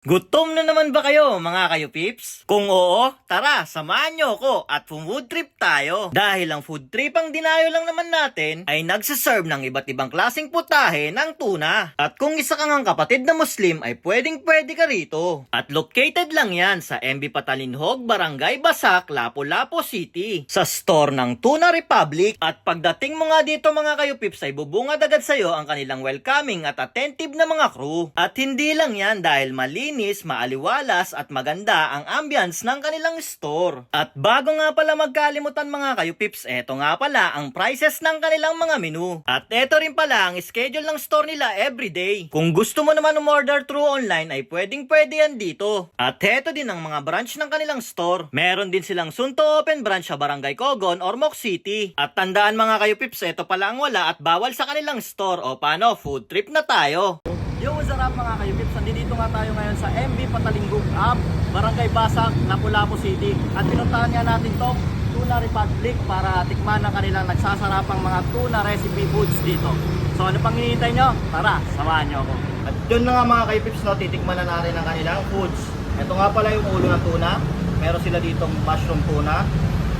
Gutom na naman ba kayo mga kayo pips? Kung oo, tara, samahan nyo ako at food trip tayo. Dahil ang food trip ang dinayo lang naman natin ay nagsaserve ng iba't ibang klaseng putahe ng tuna. At kung isa kang ang kapatid na Muslim ay pwedeng pwede ka rito. At located lang yan sa MB Patalinhog, Barangay Basak, Lapu-Lapu City. Sa store ng Tuna Republic. At pagdating mo nga dito mga kayo pips ay bubungad agad sa'yo ang kanilang welcoming at attentive na mga crew. At hindi lang yan dahil malinis, maaliwalas at maganda ang ambience ng kanilang store. At bago nga pala magkalimutan mga kayo pips, eto nga pala ang prices ng kanilang mga menu. At eto rin pala ang schedule ng store nila everyday. Kung gusto mo naman umorder through online ay pwedeng pwede yan dito. At eto din ang mga branch ng kanilang store. Meron din silang soon to open branch sa Barangay Cogon or Moc City. At tandaan mga kayo pips, eto pala ang wala at bawal sa kanilang store o paano, food trip na tayo. Yo, what's up mga kayupips? Nandito nga tayo ngayon sa MB Patalinggong App, Barangay Basag, Lapu-Lapu City. At pinuntahan nga natin tong Tuna Republic para tikman ang kanilang nagsasarapang mga tuna recipe foods dito. So ano pang hinihintay nyo? Tara, samahan nyo ako. At yun na nga mga kayupips, no, titikman na natin ang kanilang foods. Ito nga pala yung ulo ng tuna. Meron sila ditong mushroom tuna,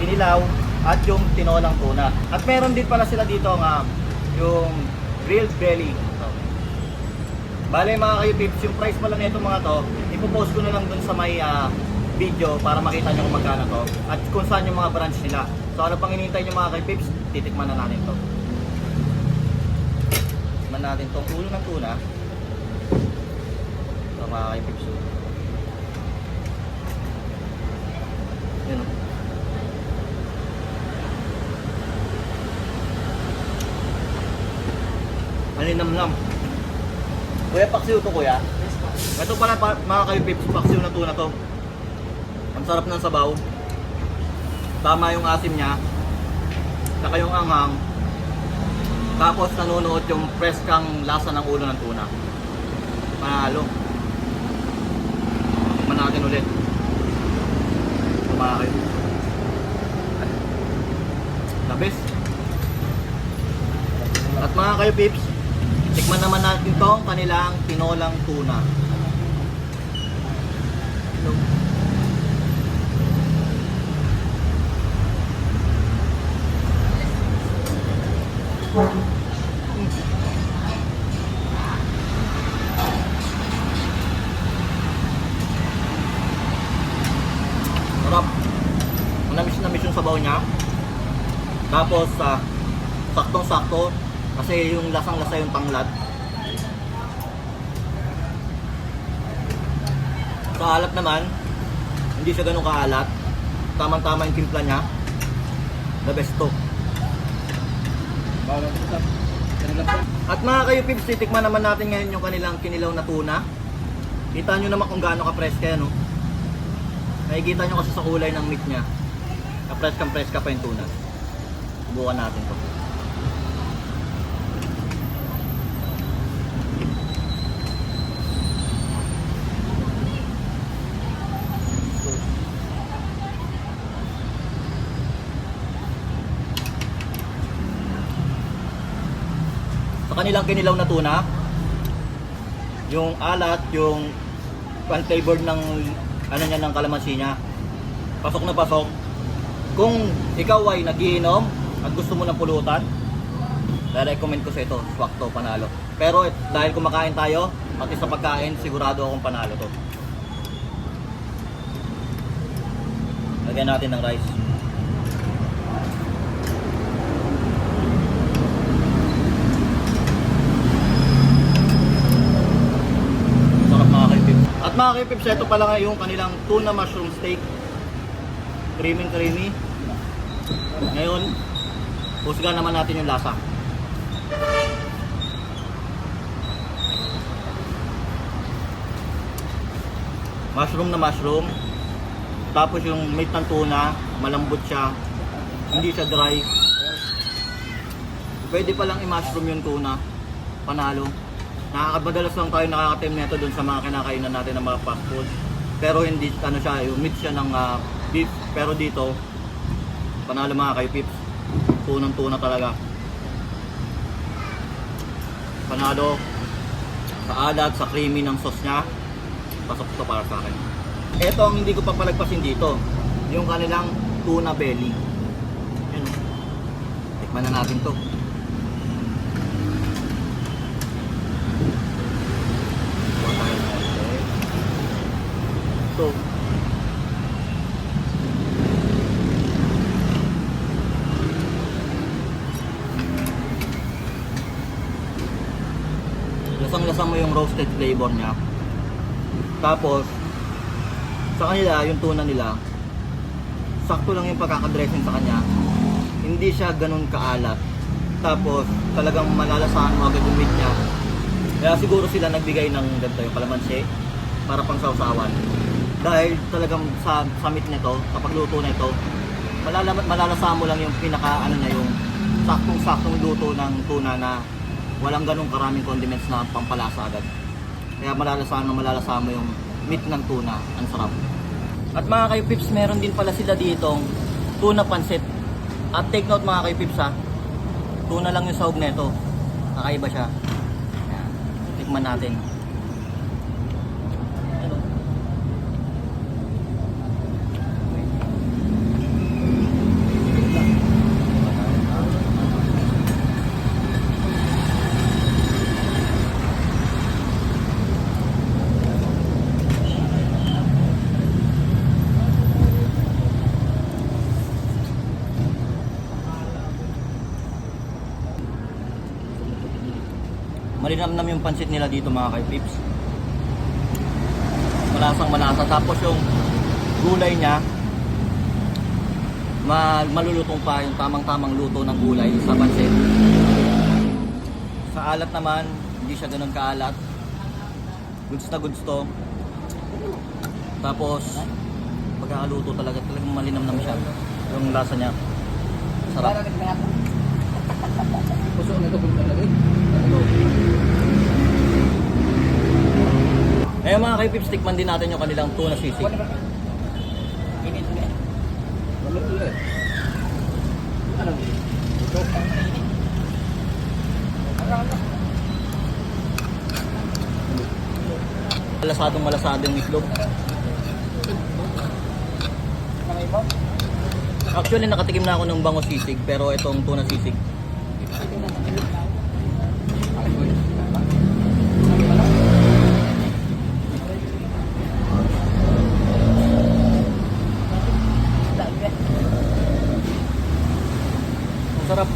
kinilaw, at yung tinolang tuna. At meron din pala sila dito nga yung grilled belly. Bale mga kayo pips, yung price pala nito mga to, ipopost ko na lang dun sa may ah, video para makita nyo kung magkano to at kung saan yung mga branch nila. So ano pang hinihintay nyo mga kayo pips, titikman na natin to. Tikman natin tong ulo ng tuna. Ito mga kayo pips. oh. Yun oh. Malinamnam. Kuya, paksiw to kuya. Ito pala pa, mga kayo pips, paksiw na tuna to. Ang sarap ng sabaw. Tama yung asim niya. Saka yung anghang. Tapos nanonood yung preskang lasa ng ulo ng tuna. Panalo. Tikman natin ulit. The best. At mga kayo pips, tikman naman natin tong kanilang tinolang tuna. Sarap. Manamis na miss yung sabaw niya. Tapos, sa saktong-sakto, kasi yung lasang-lasa yung tanglad. Sa alat naman, hindi siya ganun kaalat. Tamang-tama yung timpla niya. The best to. At mga kayo pips, titikman naman natin ngayon yung kanilang kinilaw na tuna. Kita nyo naman kung gaano ka-preska yan, no? Nakikita nyo kasi sa kulay ng meat niya. Kapreskang-preska pa yung tuna. Subukan natin to. Sa kanilang kinilaw na tuna yung alat yung pan flavored ng ano niya ng kalamansi niya. Pasok na pasok. Kung ikaw ay nagiinom at gusto mo ng pulutan recommend ko sa ito swak to panalo. Pero it- dahil kumakain tayo pati sa pagkain sigurado akong panalo to. Lagyan natin ng rice Sarap mga kaipips. At mga kaipips, ito pala nga yung kanilang tuna mushroom steak. Creamy creamy. Ngayon, husga naman natin yung lasa. Mushroom na mushroom. Tapos yung meat ng tuna, malambot siya. Hindi siya dry. Pwede palang i-mushroom yung tuna. Panalo. Nakakabadalas lang tayo nakakatim nito dun sa mga kinakainan natin ng mga fast food. Pero hindi ano siya, yung siya ng ah, beef. Pero dito, panalo mga kayo pips. Tunang tuna talaga. Panalo sa alat, sa creamy ng sauce niya. pasok to para sa akin. Ito ang hindi ko pa palagpasin dito. Yung kanilang tuna belly. Yun. Tikman na natin to. Kuha tayo ng konti. Ito. Lasang-lasa mo yung roasted flavor niya. Tapos, sa kanila, yung tuna nila, sakto lang yung pagkakadressing sa kanya. Hindi siya ganun kaalat. Tapos, talagang malalasahan mo agad yung meat niya. Kaya siguro sila nagbigay ng ganito yung kalamansi para pang sausawan. Dahil talagang sa, meat nito, sa pagluto na ito, malala, malalasahan mo lang yung pinaka ano na yung saktong-saktong luto ng tuna na walang ganong karaming condiments na pampalasa agad. Kaya malalasahan mo malalasahan mo yung meat ng tuna. Ang sarap. At mga kayo pips, meron din pala sila ditong tuna pansit. At take note mga kayo pips ha, tuna lang yung sahog nito. Kakaiba siya. Tikman natin. Malinamnam yung pansit nila dito mga kay Pips. Malasang malasa. Tapos yung gulay niya, ma malulutong pa yung tamang-tamang luto ng gulay sa pansit. Sa alat naman, hindi siya ganun kaalat. Goods na goods to. Tapos, pagkakaluto talaga, talagang malinamnam siya. Yung lasa niya. Sarap. Puso na ito kung talaga. Ngayon mga kay-pips, tikman din natin yung kanilang tuna sisig. Ano eh? Ano? Malasadong malasadong itlog. Mga iba? Actually, nakatikim na ako ng bango sisig, pero itong tuna sisig. Sarap.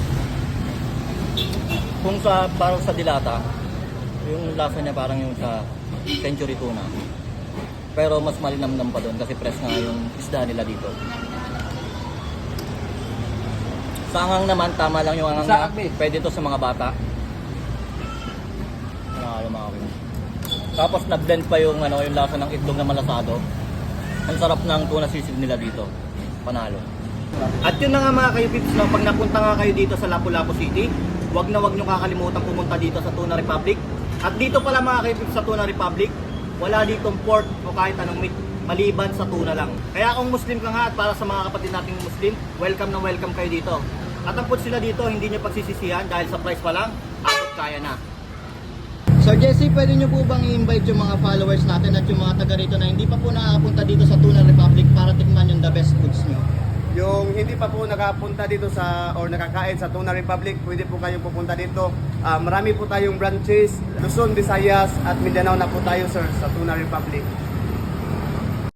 Kung sa parang sa dilata, yung lasa niya parang yung sa century tuna. Pero mas malinamnam pa doon kasi fresh nga yung isda nila dito. Sa angang naman, tama lang yung angang akbi. Pwede to sa mga bata. Mga kapatid. Tapos na-blend pa yung ano, yung lasa ng itlog na malasado. Ang sarap ng tuna sisig nila dito. Panalo. At yun na nga mga kayo pips, no? pag napunta nga kayo dito sa Lapu-Lapu City, wag na wag nyo kakalimutan pumunta dito sa Tuna Republic. At dito pala mga kayo sa Tuna Republic, wala ditong pork o kahit anong meat maliban sa tuna lang. Kaya kung Muslim ka nga at para sa mga kapatid nating Muslim, welcome na welcome kayo dito. At ang sila dito, hindi nyo pagsisisihan dahil sa price pa lang, abot kaya na. Sir Jesse, pwede nyo po bang i-invite yung mga followers natin at yung mga taga rito na hindi pa po nakapunta dito sa Tuna Republic para tikman yung the best foods nyo? Yung hindi pa po nakapunta dito sa or nakakain sa Tuna Republic, pwede po kayong pupunta dito. Ah, marami po tayong branches, Luzon, Visayas at Mindanao na po tayo sir sa Tuna Republic.